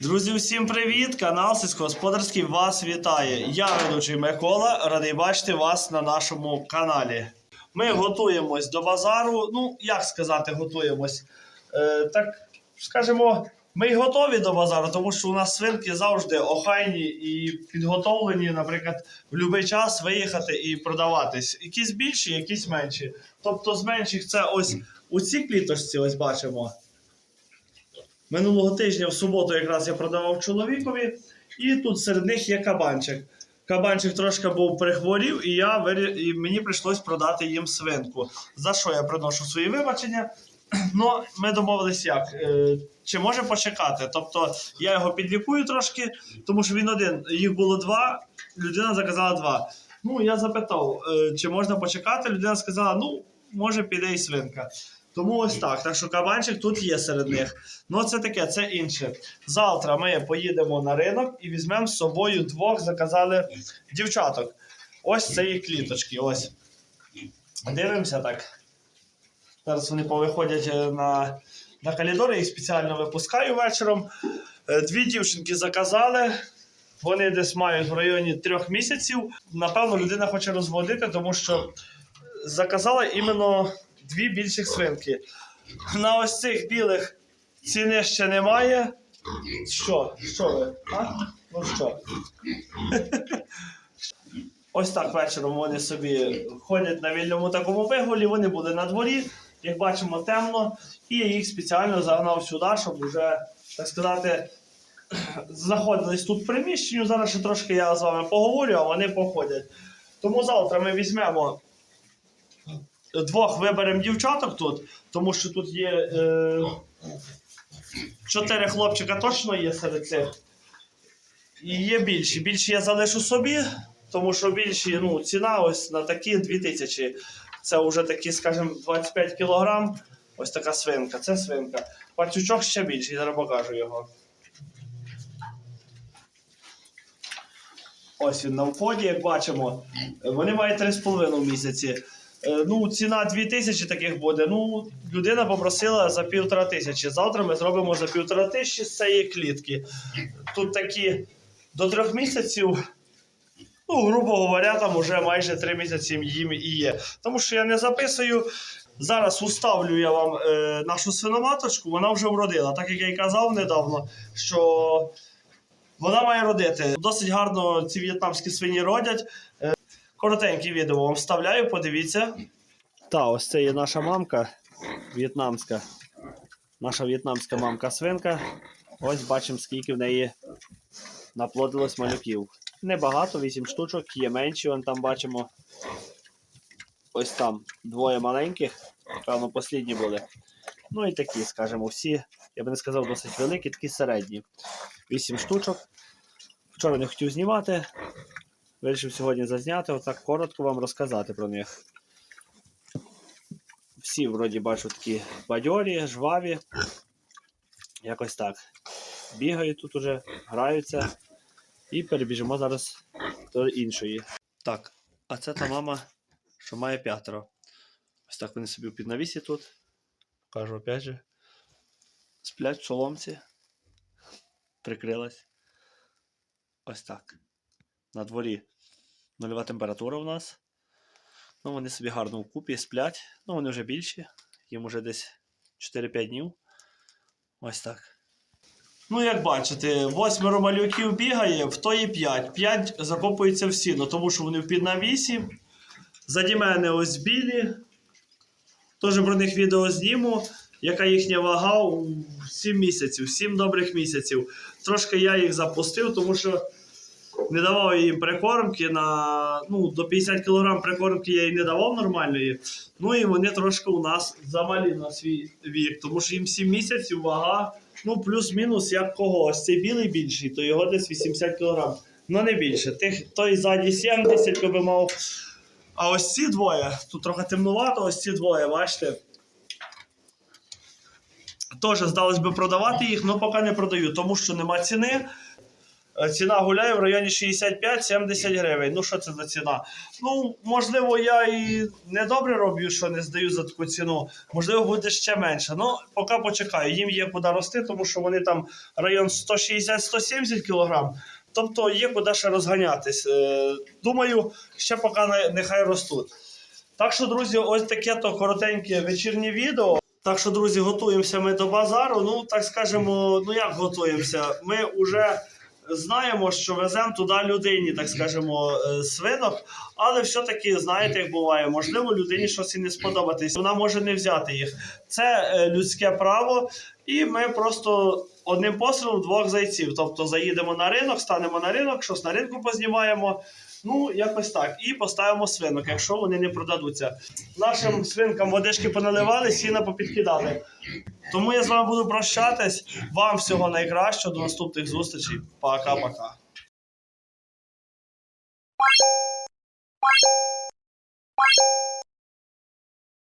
Друзі, всім привіт! Канал Сільськогосподарський вас вітає. Я ведучий Микола, радий бачити вас на нашому каналі. Ми готуємось до базару. Ну, як сказати, готуємось. Е, так, скажімо, ми готові до базару, тому що у нас свинки завжди охайні і підготовлені, наприклад, в будь-який час виїхати і продаватись. Якісь більші, якісь менші. Тобто з менших це ось у цій кліточці, ось бачимо. Минулого тижня в суботу якраз я продавав чоловікові, і тут серед них є кабанчик. Кабанчик трошки був прихворів, і я і мені прийшлось продати їм свинку. За що я приношу свої вибачення? Ну, ми домовились як. Е, Чи може почекати? Тобто я його підлікую трошки, тому що він один. Їх було два, людина заказала два. Ну, я запитав, е, чи можна почекати. Людина сказала: ну, може, піде і свинка. Тому ось так. Так що кабанчик тут є серед них. Ну, це таке, це інше. Завтра ми поїдемо на ринок і візьмемо з собою двох, заказали дівчаток. Ось це їх кліточки. Ось. Дивимося так. Зараз вони повиходять е, на, на калідор, я їх спеціально випускаю вечором. Е, Дві дівчинки заказали. Вони десь мають в районі трьох місяців. Напевно, людина хоче розводити, тому що заказала іменно дві більших свинки. На ось цих білих ціни ще немає. Що? Що ви? А? Ну що? Ось так вечором вони собі ходять на вільному такому вигулі, вони були на дворі, як бачимо, темно, і я їх спеціально загнав сюди, щоб вже, так сказати, знаходились тут в приміщенні. Зараз ще трошки я з вами поговорю, а вони походять. Тому завтра ми візьмемо двох виберемо дівчаток тут, тому що тут є е, чотири хлопчика точно є серед цих. І є більші. Більші я залишу собі, тому що більші, ну, ціна ось на такі 2000. Це вже такі, скажімо, 25 кілограм. Ось така свинка. Це свинка. Пацючок ще більший, зараз покажу його. Ось він на вході, як бачимо. Вони мають 3,5 місяці. Е, Ну, ціна 2000 таких буде. Ну, людина попросила за півтора тисячі. Завтра ми зробимо за півтора тисячі з цієї клітки. Тут такі до трьох місяців. Ну, грубо говоря, там вже майже три місяці їм і є. Тому що я не записую. Зараз уставлю я вам е, нашу свиноматочку, вона вже вродила. Так як я й казав недавно, що вона має родити. Досить гарно ці в'єтнамські свині родять. Е, коротеньке відео вам вставляю, подивіться. Та, ось це є наша мамка в'єтнамська. Наша в'єтнамська мамка свинка. Ось бачимо, скільки в неї наплодилось малюків. Небагато, 8 штучок, є менші, вон там бачимо. Ось там двоє маленьких, певно, послідні були. Ну і такі, скажімо, всі, я би не сказав, досить великі, такі середні. 8 штучок. Вчора не хотів знімати. Вирішив сьогодні зазняти, отак коротко вам розказати про них. Всі, вроді, бачу, такі бадьорі, жваві. Якось так. Бігають тут уже, граються. І перебіжимо зараз до іншої. Так, а це та мама, що має п'ятеро. Ось так вони собі під навісі тут. Кажу опять же. Сплять в соломці. Прикрилась. Ось так. На дворі нульова температура у нас. Ну, вони собі гарно вкупі сплять. Ну, вони вже більші. Їм уже десь 4-5 днів. Ось так. Ну, як бачите, восьмеро малюків бігає, в тої 5. 5 закопується в сіно, тому що вони в піднавісі. Заді мене ось білі. Теж про них відео зніму. Яка їхня вага у 7 місяців, 7 добрих місяців. Трошки я їх запустив, тому що не давав їм прикормки на ну, до 50 кг прикормки я їй не давав нормальної. Ну і вони трошки у нас замалі на свій вік, тому що їм 7 місяців вага, ну плюс-мінус як кого. Ось цей білий більший, то його десь 80 кг. Ну не більше. Тих, той ззаді 70 би мав. А ось ці двоє, тут трохи темнувато, ось ці двоє, бачите. Теж здалось би продавати їх, але поки не продаю, тому що нема ціни. Е, Ціна гуляє в районі 65-70 гривень. Ну, що це за ціна? Ну, можливо, я і не добре роблю, що не здаю за таку ціну. Можливо, буде ще менше. Ну, поки почекаю. Їм є куди рости, тому що вони там район 160-170 кілограм. Тобто є куди ще розганятись. Е, Думаю, ще поки нехай ростуть. Так що, друзі, ось таке то коротеньке вечірнє відео. Так що, друзі, готуємося ми до базару. Ну, так скажемо, ну як готуємося? Ми вже знаємо, що веземо туди людині, так скажемо, е, свинок, але все-таки, знаєте, як буває, можливо, людині щось і не сподобатись. Вона може не взяти їх. Це е, людське право, і ми просто одним пострілом двох зайців. Тобто заїдемо на ринок, станемо на ринок, щось на ринку познімаємо. Ну, якось так. І поставимо свинок, якщо вони не продадуться. Нашим свинкам водички поналивали, сіна попідкидали. Тому я з вами буду прощатись. Вам всього найкращого. До наступних зустрічей. Пока-пока.